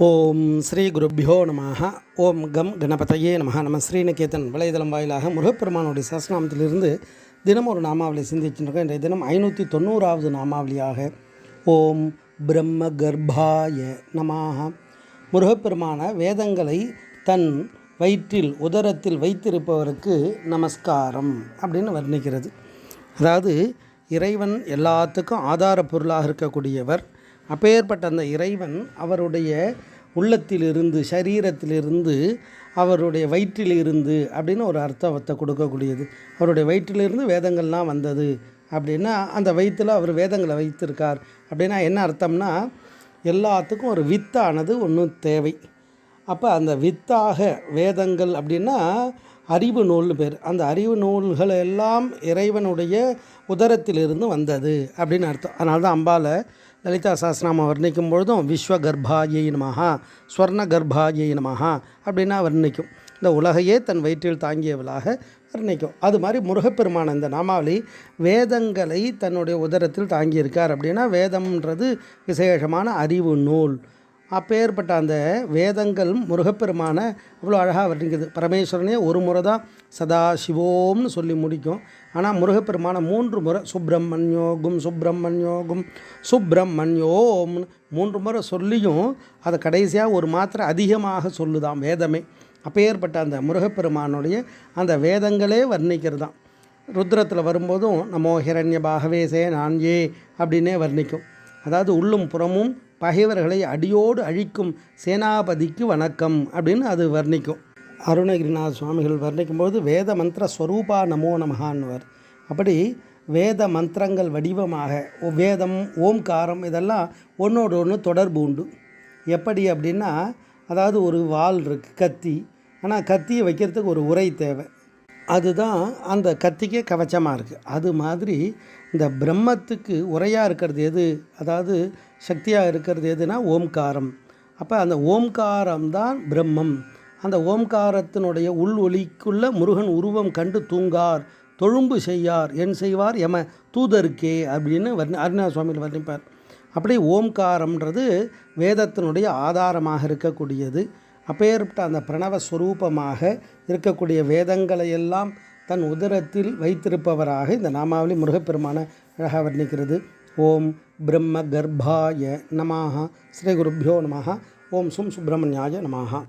ஓம் ஸ்ரீ குருப்பியோ நமாக ஓம் கம் கணபதையே நமக நம்ம ஸ்ரீநிகேதன் வலைதளம் வாயிலாக முருகப்பெருமானுடைய சஸ்நாமத்திலிருந்து தினம் ஒரு நாமாவளி சிந்திச்சுருக்கோம் இன்றைய தினம் ஐநூற்றி தொண்ணூறாவது நாமாவளியாக ஓம் பிரம்ம கர்ப்பாய நமாக முருகப்பெருமான வேதங்களை தன் வயிற்றில் உதரத்தில் வைத்திருப்பவருக்கு நமஸ்காரம் அப்படின்னு வர்ணிக்கிறது. அதாவது இறைவன் எல்லாத்துக்கும் ஆதார பொருளாக இருக்கக்கூடியவர். அப்பேற்பட்ட அந்த இறைவன் அவருடைய உள்ளத்திலிருந்து சரீரத்திலிருந்து அவருடைய வயிற்றிலிருந்து அப்படின்னு ஒரு அர்த்தத்தை கொடுக்கக்கூடியது. அவருடைய வயிற்றிலிருந்து வேதங்கள்லாம் வந்தது அப்படின்னா அந்த வயிற்றில் அவர் வேதங்களை வைத்திருக்கார் அப்படின்னா என்ன அர்த்தம்னா எல்லாத்துக்கும் ஒரு வித்தானது ஒன்று தேவை. அப்போ அந்த வித்தாக வேதங்கள் அப்படின்னா அறிவு நூல்னு பேர். அந்த அறிவு நூல்கள் எல்லாம் இறைவனுடைய உதரத்திலிருந்து வந்தது அப்படின்னு அர்த்தம். அதனால தான் அம்பால லலிதா சாஸ்திரநாமம் வர்ணிக்கும் பொழுதும் விஸ்வ கர்ப்பாயை நமஹா ஸ்வர்ண கர்ப்பாயை நமஹா அப்படின்னா வர்ணிக்கும். இந்த உலகையே தன் வயிற்றில் தாங்கியவளாக வர்ணிக்கும். அது மாதிரி முருகப்பெருமான இந்த நாமாவளி வேதங்களை தன்னுடைய உதரத்தில் தாங்கியிருக்கார் அப்படின்னா வேதம்ன்றது விசேஷமான அறிவு நூல். அப்பேற்பட்ட அந்த வேதங்கள் முருகப்பெருமான அவ்வளோ அழகாக வர்ணிக்குது. பரமேஸ்வரனே ஒரு முறை தான் சதா சிவோம்னு சொல்லி முடிக்கும். ஆனால் முருகப்பெருமான மூன்று முறை சுப்பிரமணியோகும் சுப்பிரமணியோகும் சுப்பிரமணியோம்னு மூன்று முறை சொல்லியும் அதை கடைசியாக ஒரு மாத்திரை அதிகமாக சொல்லுதான் வேதமே. அப்பேற்பட்ட அந்த முருகப்பெருமானுடைய அந்த வேதங்களே வர்ணிக்கிறது தான் ருத்ரத்தில் வரும்போதும் நமோ ஹிரண்ய பாகவேசே நான் ஏ அப்படின்னே வர்ணிக்கும். அதாவது உள்ளும் புறமும் பகைவர்களை அடியோடு அழிக்கும் சேனாபதிக்கு வணக்கம் அப்படின்னு அது வர்ணிக்கும். அருணகிரிநாத சுவாமிகள் வர்ணிக்கும்போது வேத மந்திர ஸ்வரூபா நமோ நமகான்வர் அப்படி வேத மந்திரங்கள் வடிவமாக வேதம் ஓம்காரம் இதெல்லாம் ஒன்றோடு ஒன்று தொடர்பு உண்டு. எப்படி அப்படின்னா அதாவது ஒரு வாள் இருக்குது கத்தி. ஆனால் கத்தியை வைக்கிறதுக்கு ஒரு உரை தேவை. அதுதான் அந்த கத்திக்கே கவச்சமாக இருக்குது அது மாதிரி இந்த பிரம்மத்துக்கு உரையாக இருக்கிறது எது? அதாவது சக்தியாக இருக்கிறது எதுனா ஓம்காரம். அப்போ அந்த ஓம்காரம் தான் பிரம்மம். அந்த ஓம்காரத்தினுடைய உள் ஒலிக்குள்ள முருகன் உருவம் கண்டு தூங்கார் தொழும்பு செய்யார் என் செய்வார் எம தூதருக்கே அப்படின்னு வர்ணி அருணா சுவாமியில் வர்ணிப்பார். அப்படி ஓம்காரம்ன்றது வேதத்தினுடைய ஆதாரமாக இருக்கக்கூடியது. அப்பேற்பட்ட அந்த பிரணவ ஸ்வரூபமாக இருக்கக்கூடிய வேதங்களை எல்லாம் தன் உதரத்தில் வைத்திருப்பவராக இந்த நாமாவளி முருகப்பெருமான அழகாக வர்ணிக்கிறது. ஓம் பிரம்ம கர்ப்பாய நமாக ஸ்ரீ குருப்பியோ நமः ஓம் சும் சுப்பிரமணியாய நமாக